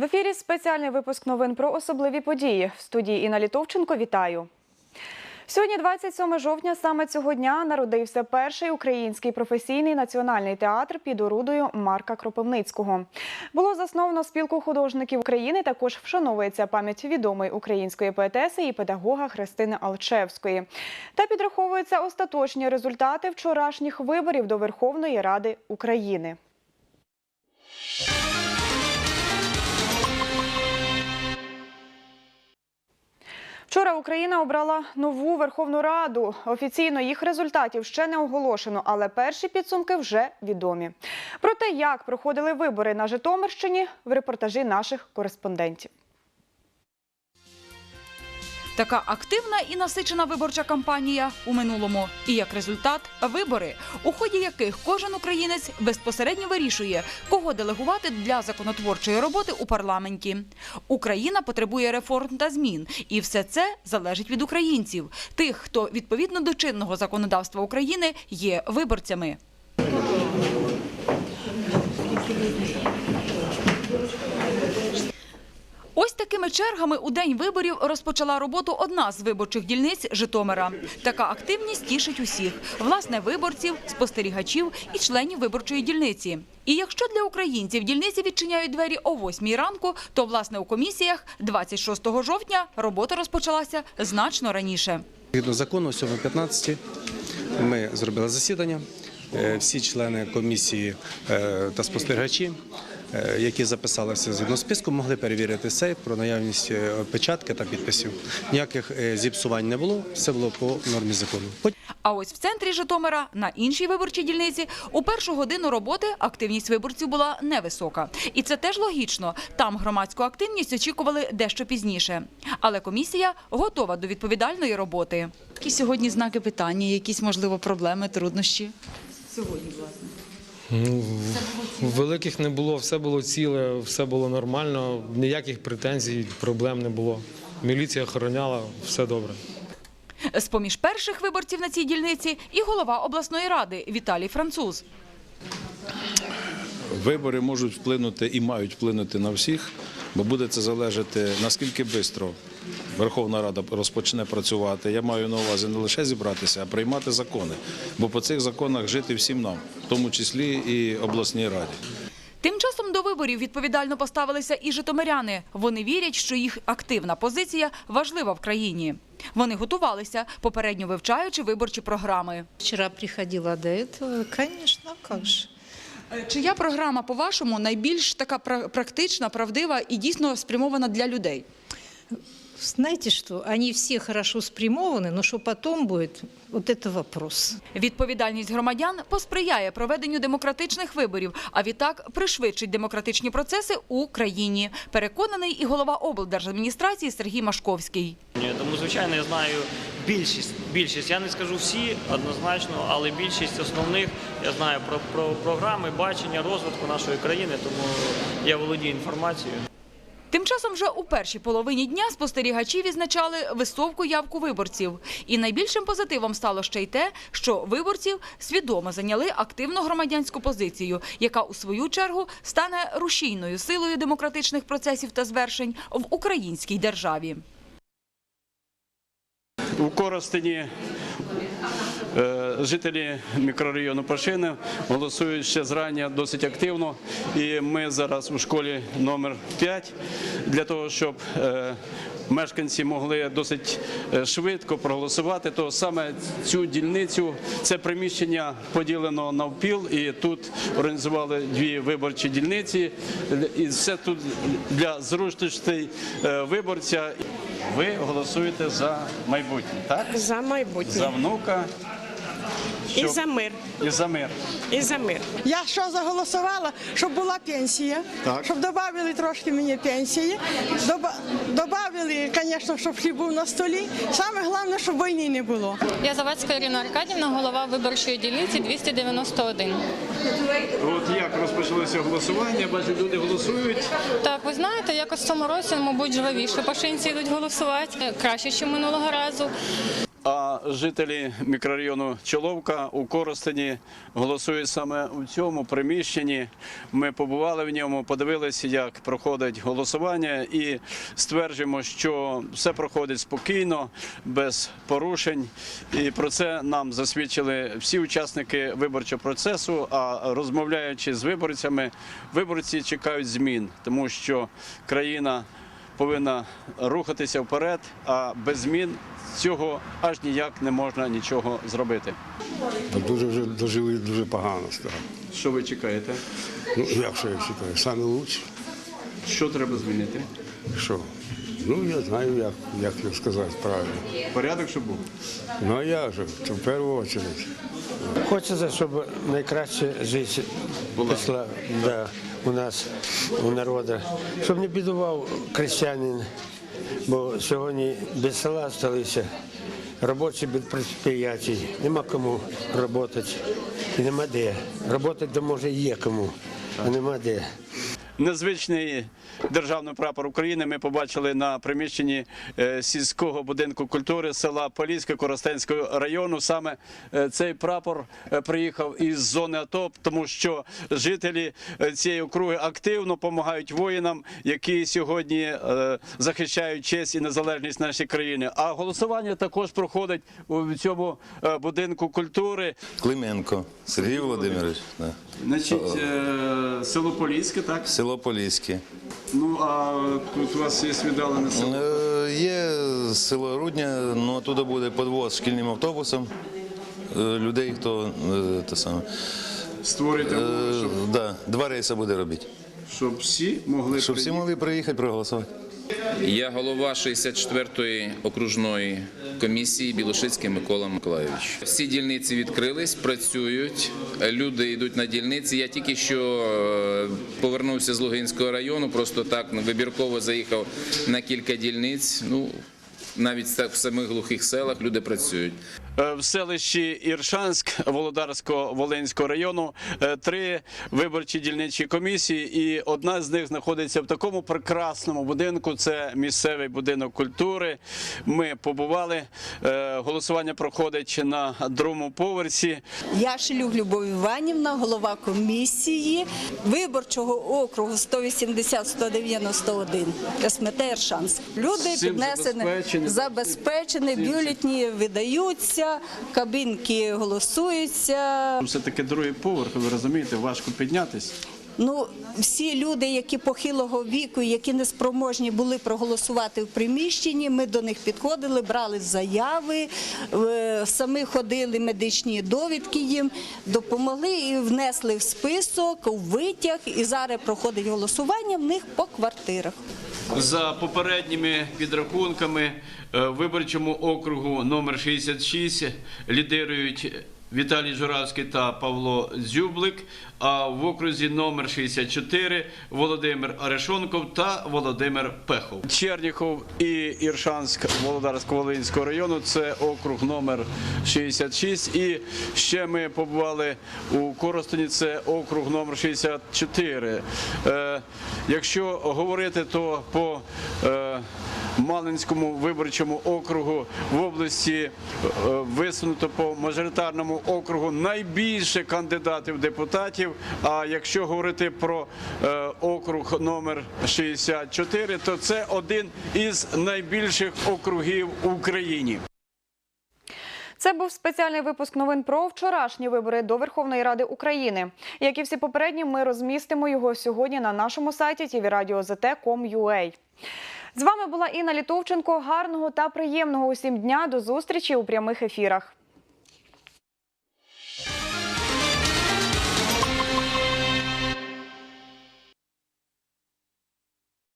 В ефірі спеціальний випуск новин про особливі події. В студії Інна Літовченко вітаю. Сьогодні, 27 жовтня, саме цього дня народився перший український професійний національний театр під орудою Марка Кропивницького. Було засновано спілку художників України. Також вшановується пам'ять відомої української поетеси і педагога Христини Алчевської. Та підраховуються остаточні результати вчорашніх виборів до Верховної Ради України. Вчора Україна обрала нову Верховну Раду. Офіційно їх результатів ще не оголошено, але перші підсумки вже відомі. Про те, як проходили вибори на Житомирщині, в репортажі наших кореспондентів. Така активна і насичена виборча кампанія у минулому. І як результат вибори, у ході яких кожен українець безпосередньо вирішує, кого делегувати для законотворчої роботи у парламенті. Україна потребує реформ та змін, і все це залежить від українців, тих, хто відповідно до чинного законодавства України є виборцями. Ось такими чергами у день виборів розпочала роботу одна з виборчих дільниць Житомира. Така активність тішить усіх власне виборців, спостерігачів і членів виборчої дільниці. І якщо для українців дільниці відчиняють двері о 8 ранку, то власне у комісіях 26 жовтня робота розпочалася значно раніше. Згідно закону, о 7.15 ми зробили засідання. Е, Всі члени комісії е, та спостерігачі, які записалися згідно списку, могли перевірити сейф про наявність е, печатки та підписів. Ніяких е, зіпсувань не було, все було по нормі закону. А ось в центрі Житомира, на іншій виборчій дільниці, у першу годину роботи активність виборців була невисока. І це теж логічно. Там громадську активність очікували дещо пізніше. Але комісія готова до відповідальної роботи. Які сьогодні знаки питання, якісь можливо проблеми, труднощі? Сьогодні, власне. Ну, великих не було, все було ціле, все було нормально, ніяких претензій, проблем не було. Міліція охороняла, все добре. З-поміж перших виборців на цій дільниці і голова обласної ради Віталій Француз. Вибори можуть вплинути і мають вплинути на всіх, бо буде це залежати наскільки швидко Верховна Рада розпочне працювати. Я маю на увазі не лише зібратися, а приймати закони. Бо по цих законах жити всім нам, в тому числі і обласній раді. Тим часом до виборів відповідально поставилися і житомиряни. Вони вірять, що їх активна позиція важлива в країні. Вони готувалися, попередньо вивчаючи виборчі програми. Вчера приходила до этого, конечно, как же. Чия програма, по-вашому, найбільш така практична, правдива і дійсно спрямована для людей? Знаете что, они все хорошо спрямованы, но что потом будет, вот это вопрос. Відповідальність громадян посприяє проведенню демократичних виборів, а відтак пришвидшить демократичні процеси у країні. Переконаний і голова облдержадміністрації Сергій Машковський. Тому, звичайно, я знаю більшість. Більшість. Я не скажу всі однозначно, але більшість основних я знаю про, про програми, бачення розвитку нашої країни, тому я володію інформацією. Тим часом вже у першій половині дня спостерігачі відзначали високу явку виборців. І найбільшим позитивом стало ще й те, що виборців свідомо зайняли активну громадянську позицію, яка у свою чергу стане рушійною силою демократичних процесів та звершень в українській державі. У Коростені е, жителі мікрорайону Пашини голосують ще зрання досить активно. І ми зараз у школі номер 5 для того, щоб е, мешканці могли досить е, швидко проголосувати, то саме цю дільницю це приміщення поділено навпіл, і тут організували дві виборчі дільниці. І все тут для зручностей виборця. Ви голосуєте за майбутнє, так? За майбутнє. За внука І за мир. і за мир. І за мир. Я що заголосувала, щоб була пенсія, щоб додали трошки мені пенсії, додали, звісно, щоб хліб був на столі. Саме головне, щоб війни не було. Я Завадська Ірина Аркадівна, голова виборчої дільниці 291. От як розпочалося голосування? Бачу, люди голосують. Так, ви знаєте, якось в цьому році, мабуть, жвавіше пашинці йдуть голосувати. Краще, ніж минулого разу. А жителі мікрорайону Чоловка у Коростені голосують саме у цьому приміщенні. Ми побували в ньому, подивилися, як проходить голосування, і стверджуємо, що все проходить спокійно, без порушень. І про це нам засвідчили всі учасники виборчого процесу. А розмовляючи з виборцями, виборці чекають змін, тому що країна повинна рухатися вперед, а без змін цього аж ніяк не можна нічого зробити. Дуже вже дожили дуже погано стало. Що ви чекаєте? Ну, як що я чекаю? саме лучше. Що треба змінити? Що? Ну, я знаю, як, як це сказати правильно. Порядок, щоб був. Ну, а як же, це в першу чергу. Хочеться, щоб найкраще життя пішла да, у нас, у народу, щоб не бідував крестьянин, бо сьогодні без села сталися робочі без підприємств, нема кому працювати, і нема де. Роботи то може є кому, а нема де. Незвичний державний прапор України ми побачили на приміщенні е, сільського будинку культури села Поліське Коростенського району. Саме е, цей прапор е, приїхав із зони АТО, тому що жителі цієї округи активно допомагають воїнам, які сьогодні захищають честь і незалежність нашої країни. А голосування також проходить у цьому будинку культури. Клименко Сергій Володимирович. Значить, село Поліське, так? село Поліське. Ну а тут у вас є віддалене село. Е, Є село Рудня, ну оттуда буде підвоз шкільним автобусом е, людей, хто е, те саме. Створюєте, Е, щоб, Да, два рейси буде робити. щоб всі могли Щоб всі могли приїхати проголосувати. Я голова 64-ї окружної комісії Білошицький Микола Миколайович. Всі дільниці відкрились, працюють. Люди йдуть на дільниці. Я тільки що е, повернувся з Лугинського району, просто так вибірково заїхав на кілька дільниць. Ну навіть в самих глухих селах люди працюють. Е, в селищі Іршанськ Володарсько-Волинського району е, три виборчі дільничі комісії, і одна з них знаходиться в такому прекрасному будинку. Це місцевий будинок культури. Ми побували. Е, Голосування проходить на другому поверсі. Я Шелюг Любов Іванівна, голова комісії виборчого округу 180-191 СМТ Ершанськ. Люди піднесені, забезпечені. забезпечені, бюлетні видаються, кабінки голосуються. Все таки другий поверх. Ви розумієте, важко піднятись. Ну, всі люди, які похилого віку, які неспроможні були проголосувати в приміщенні, ми до них підходили, брали заяви, е, самі ходили медичні довідки їм, допомогли і внесли в список, у витяг, і зараз проходить голосування в них по квартирах. За попередніми підрахунками е, виборчому округу номер 66 лідирують Віталій Журавський та Павло Дзюблик, а в окрузі номер 64 Володимир Арешонков та Володимир Пехов. Черніхов і Іршанськ Володарсько-Волинського району це округ номер 66. І ще ми побували у Коростені, це округ номер 64. Якщо говорити, то по е, Малинському виборчому округу в області е, висунуто по мажоритарному округу найбільше кандидатів депутатів. А якщо говорити про е, округ номер 64, то це один із найбільших округів в Україні. Це був спеціальний випуск новин про вчорашні вибори до Верховної Ради України. Як і всі попередні, ми розмістимо його сьогодні на нашому сайті tvradio.zt.com.ua. З вами була Інна Літовченко. Гарного та приємного усім дня. До зустрічі у прямих ефірах.